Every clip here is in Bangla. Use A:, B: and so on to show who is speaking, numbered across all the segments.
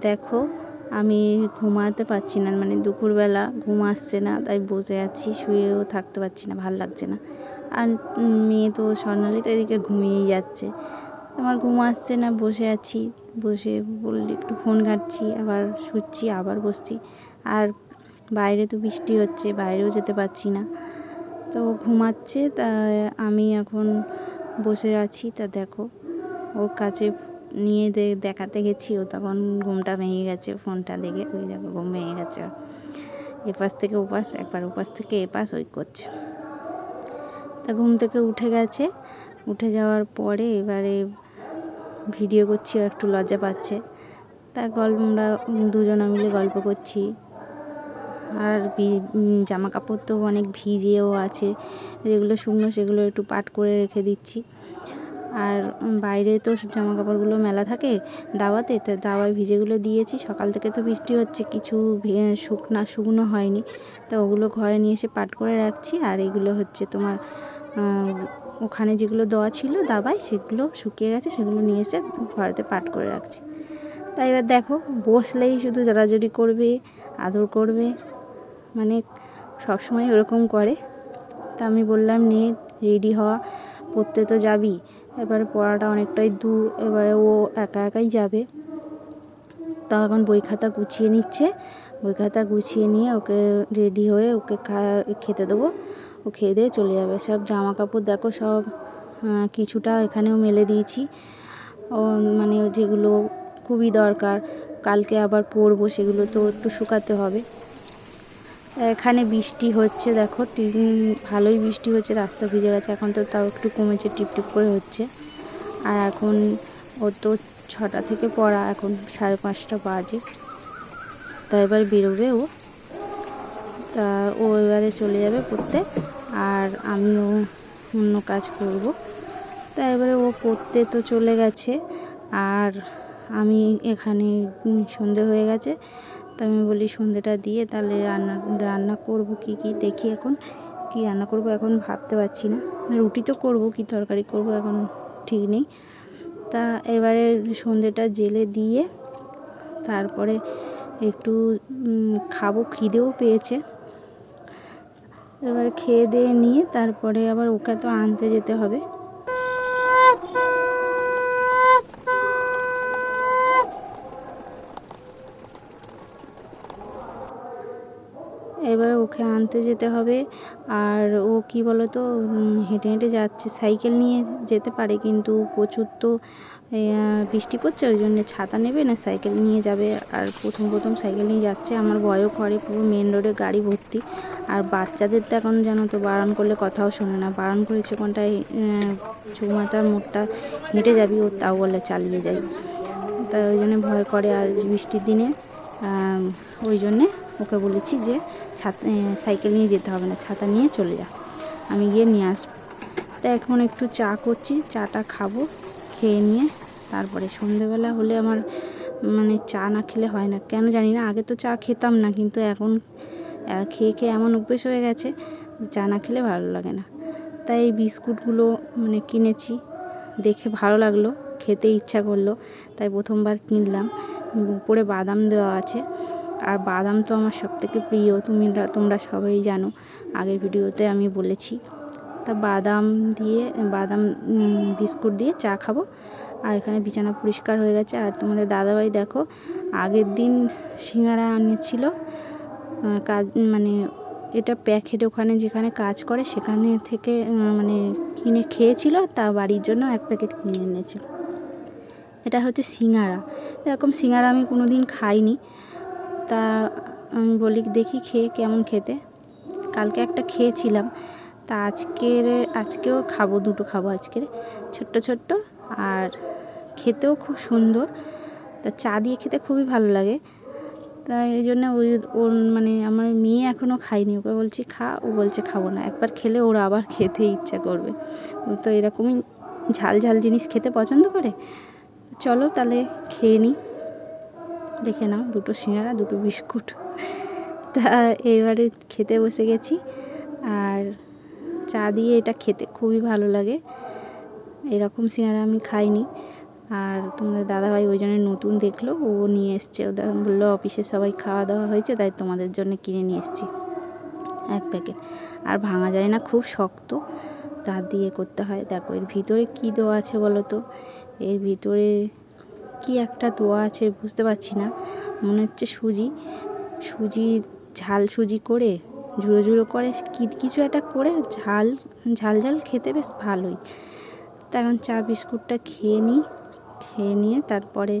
A: দেখো, আমি ঘুমাতে পারছি না মানে দুপুরবেলা ঘুম আসছে না, তাই বসে আছি, শুয়েও থাকতে পারছি না, ভালো লাগছে না। আর মেয়ে তো স্বর্ণালী, তো এদিকে ঘুমিয়েই যাচ্ছে। আমার ঘুম আসছে না, বসে আছি, বসে বললে একটু ফোন ঘাঁটছি, আবার শুচ্ছি, আবার বসছি। আর বাইরে তো বৃষ্টি হচ্ছে, বাইরেও যেতে পারছি না। তো ঘুমাচ্ছে, তা আমি এখন বসে আছি, তা দেখো, ওর কাছে নিয়ে দেখাতে গেছি ও তখন ঘুমটা ভেঙে গেছে, ফোনটা দেখে, ওই দেখো ঘুম ভেঙে গেছে। এপাশ থেকে ওপাশ, একবার ওপাশ থেকে এপাশ, ওই করছে। তা ঘুম থেকে উঠে গেছে, উঠে যাওয়ার পরে এবারে ভিডিও করছি একটু লজ্জা পাচ্ছে। তা গল্প আমরা দুজনে মিলে গল্প করছি। আর জামা কাপড় তো অনেক ভিজেও আছে, যেগুলো শুকনো সেগুলো একটু পাট করে রেখে দিচ্ছি। আর বাইরে তো জামা কাপড়গুলো মেলা থাকে দাওয়াতে, তা দাওয়ায় ভিজেগুলো দিয়েছি। সকাল থেকে তো বৃষ্টি হচ্ছে, কিছু শুকনা, শুকনো হয়নি। তো ওগুলো ঘরে নিয়ে এসে পাট করে রাখছি। আর এগুলো হচ্ছে তোমার ওখানে যেগুলো দেওয়া ছিল দাবায়, সেগুলো শুকিয়ে গেছে, সেগুলো নিয়ে এসে ঘরেতে পাট করে রাখছি। তাই এবার দেখো, বসলেই শুধু জড়াজড়ি করবে, আদর করবে। মানে সবসময় ওরকম করে। তা আমি বললাম নিয়ে রেডি হওয়া পড়তে তো যাবি। এবারে পড়াটা অনেকটাই দূর, এবারে ও একা একাই যাবে। তা এখন বই খাতা গুছিয়ে নিচ্ছে। বই খাতা গুছিয়ে নিয়ে ওকে রেডি হয়ে ওকে খেতে দেবো। ও খেয়ে দিয়ে চলে যাবে। সব জামা কাপড় দেখো, সব কিছুটা এখানেও মেলে দিয়েছি। ও মানে যেগুলো খুবই দরকার, কালকে আবার পরবো সেগুলো তো একটু শুকাতে হবে। এখানে বৃষ্টি হচ্ছে, দেখো ভালোই বৃষ্টি হচ্ছে, রাস্তা ভিজে গেছে, এখন তো তাও একটু কমেছে, টিপ টিপ করে হচ্ছে। আর এখন ও তো ছটা থেকে পড়া, এখন সাড়ে পাঁচটা বাজে। তা এবার বেরোবে ও। তা ও এবারে চলে যাবে পড়তে, আর আমিও অন্য কাজ করব। তা এবারে ও পড়তে তো চলে গেছে, আর আমি এখানে সন্ধে হয়ে গেছে। আমি বলি সন্ধেটা দিয়ে তাহলে রান্না রান্না করব কি কি দেখি এখন। কি রান্না করব এখন ভাবতে পারছি না। রুটি তো করব, কি তরকারি করব এখন ঠিক নেই। তা এবারে সন্ধেটা জেলে দিয়ে তারপরে একটু খাব, খিদেও পেয়েছে। এবার খেয়ে দিয়ে নিয়ে তারপরে আবার ওকে তো আনতে যেতে হবে। এবার ওকে আনতে যেতে হবে। আর ও কি বলো তো হেঁটে হেঁটে যাচ্ছে, সাইকেল নিয়ে যেতে পারে, কিন্তু প্রচুর তো বৃষ্টি পড়ছে, ওই জন্য ছাতা নেবে না, সাইকেল নিয়ে যাবে। আর প্রথম প্রথম সাইকেল নিয়ে যাচ্ছে, আমার ভয়ও করে পুরো মেন রোডে গাড়ি ভর্তি। আর বাচ্চাদের তো এখন জানো তো, বারণ করলে কথাও শোনে না। বারণ করেছে কোনটায় চৌমাথার মোড়টা হেঁটে যাবি, ও তাও বলে চালিয়ে যাই। তাই ওই জন্য ভয় করে আর বৃষ্টির দিনে। ওই জন্যে ওকে বলেছি যে ছাতা সাইকেল নিয়ে যেতে হবে না, ছাতা নিয়ে চলে যা। আমি গিয়ে নিয়ে আসব তা এখন একটু চা করছি, চাটা খাব, খেয়ে নিয়ে তারপরে সন্ধেবেলা হলে আমার মানে চা না খেলে হয় না। কেন জানি না, আগে তো চা খেতাম না, কিন্তু এখন খেয়ে খেয়ে এমন অভ্যেস হয়ে গেছে, চা না খেলে ভালো লাগে না। তাই এই বিস্কুটগুলো মানে কিনেছি, দেখে ভালো লাগল, খেতে ইচ্ছা করল, তাই প্রথমবার কিনলাম। উপরে বাদাম দেওয়া আছে আর বাদাম তো আমার সবথেকে প্রিয় তুমি তোমরা সবাই জানো, আগের ভিডিওতে আমি বলেছি। তা বাদাম দিয়ে, বাদাম বিস্কুট দিয়ে চা খাব। আর এখানে বিছানা পরিষ্কার হয়ে গেছে। আর তোমাদের দাদাভাই দেখো, আগের দিন সিঙ্গারা আনিয়েছিল কাজ মানে এটা প্যাকেট ওখানে যেখানে কাজ করে সেখানে থেকে মানে কিনে খেয়েছিল। তা বাড়ির জন্য এক প্যাকেট কিনে এনেছে এটা হচ্ছে সিঙ্গারা। এরকম সিঙ্গারা আমি কোনো দিন খাইনি। তা আমি বলি, দেখি খেয়ে কেমন খেতে। কালকে একটা খেয়েছিলাম। তা আজকের, আজকেও খাব, দুটো খাব আজকের। ছোট্ট ছোট্ট। আর খেতেও খুব সুন্দর। তা চা দিয়ে খেতে খুবই ভালো লাগে। তা এই জন্য ওই, ওর মানে আমার মেয়ে এখনও খায়নি। ওকে বলছি, খা। ও বলছে, খাব না। একবার খেলে ওর আবার খেতে ইচ্ছা করবে। ও তো এরকমই ঝাল ঝাল জিনিস খেতে পছন্দ করে। চলো তাহলে খেয়ে নিই দেখে নাও, দুটো সিঙ্গারা, দুটো বিস্কুট। তা এবারে খেতে বসে গেছি। আর চা দিয়ে এটা খেতে খুবই ভালো লাগে। এরকম সিঙ্গারা আমি খাইনি। আর তোমাদের দাদাভাই ওই জন্য নতুন দেখল, ও নিয়ে এসছে। ওদের বলল, অফিসে সবাই খাওয়া দাওয়া হয়েছে, তাই তোমাদের জন্য কিনে নিয়ে এসছি এক প্যাকেট। আর ভাঙা যায় না, খুব শক্ত। তার দিয়ে করতে হয়। দেখো, এর ভিতরে কী দেওয়া আছে বলো তো? এর ভিতরে কি একটা দোয়া আছে বুঝতে পারছি না। মনে হচ্ছে সুজি সুজি ঝাল সুজি করে, ঝুড়ো ঝুড়ো করে, কি কিছু একটা করে ঝাল ঝাল ঝাল খেতে বেশ ভালোই। তা এখন চা বিস্কুটটা খেয়ে নিই, খেয়ে নিয়ে তারপরে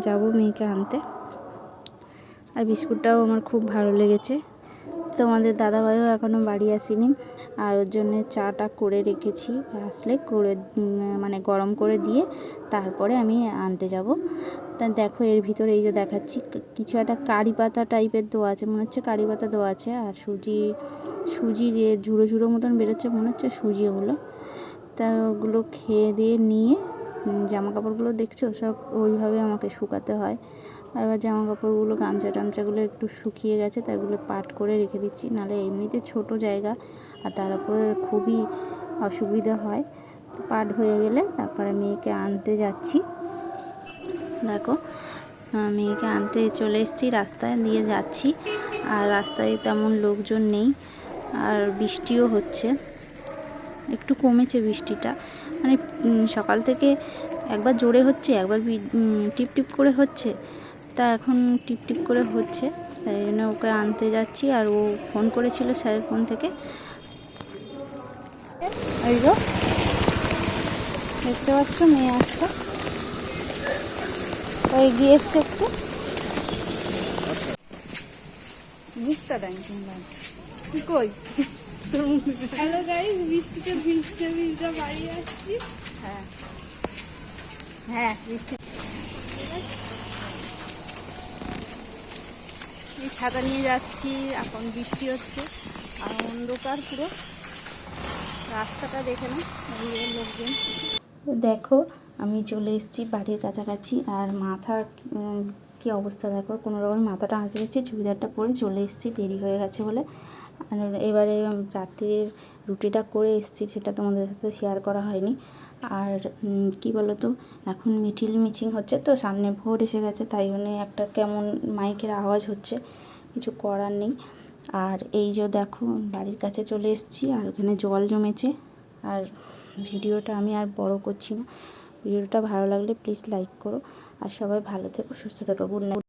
A: যাব মেয়েকে আনতে। আর বিস্কুটটাও আমার খুব ভালো লেগেছে। তোমাদের দাদাভাইও এখনও বাড়ি আসেনি আর ওর জন্য চাটা করে রেখেছি। আসলে করে মানে গরম করে দিয়ে তারপরে আমি আনতে যাব। তা দেখো এর ভিতরে এই যে দেখাচ্ছি কিছু একটা কারি পাতা টাইপের দেওয়া আছে, মনে হচ্ছে কারি পাতা দেওয়া আছে। আর সুজি সুজির ঝুড়ো ঝুড়ো মতন বেরোচ্ছে, মনে হচ্ছে সুজি ওগুলো। তা ওগুলো খেয়ে দিয়ে নিয়ে জামা কাপড়গুলো দেখছ? সব ওইভাবে আমাকে শুকাতে হয়। এবার জামা কাপড়গুলো গামছা টামছাগুলো একটু শুকিয়ে গেছে, তাই ওগুলো পাট করে রেখে দিচ্ছি। নাহলে এমনিতে ছোট জায়গা, আর তার উপরে খুবই অসুবিধা হয়। তো পাট হয়ে গেলে তারপরে মেয়েকে আনতে যাচ্ছি। দেখো মেয়েকে আনতে চলে এসেছি, রাস্তায় দিয়ে যাচ্ছি। আর রাস্তায় তেমন লোকজন নেই, আর বৃষ্টিও হচ্ছে। একটু কমেছে বৃষ্টিটা। মানে সকাল থেকে একবার জোরে হচ্ছে, একবার টিপ টিপ করে হচ্ছে। তা এখন টিপ টিপ করে হচ্ছে। তাই জন্য ওকে আনতে যাচ্ছি আর ও ফোন করেছিল স্যারের ফোন থেকে। এই গো দেখতে পাচ্ছ মেয়ে আসছে। ও এগিয়ে এসছে একটু। মুখটা দেন কই?
B: হ্যালো গাইস বৃষ্টিতে ভিজতে ভিজতে বাড়ি আসছি।
A: হ্যাঁ। হ্যাঁ বৃষ্টি এই ছাতা নিয়ে যাচ্ছি এখন বৃষ্টি হচ্ছে আর অন্ধকার পুরো। রাস্তাটা দেখে না লোকজন। দেখো আমি চলে এসেছি বাড়ির কাছাকাছি আর মাথা উম, কি অবস্থা দেখো? কোনো রকম মাথাটা আঁচড়েছি চুড়িদারটা পরে চলে এসেছি দেরি হয়ে গেছে বলে। আর এবারে রাত্রির রুটিটা করে এসেছি সেটা তোমাদের সাথে শেয়ার করা হয়নি। আর কি বলো তো এখন মিটিল মিচিং হচ্ছে তো, সামনে ভোর এসে গেছে, তাই জন্যে একটা কেমন মাইকের আওয়াজ হচ্ছে, কিছু করার নেই। আর এই যে দেখো, বাড়ির কাছে চলে এসেছি, আর ওখানে জল জমেছে, আর ভিডিওটা আমি আর বড় করছি না। ভিডিওটা ভালো লাগলে প্লিজ লাইক করো, আর সবাই ভালো থেকো, সুস্থ থেকো, গুড নাইট।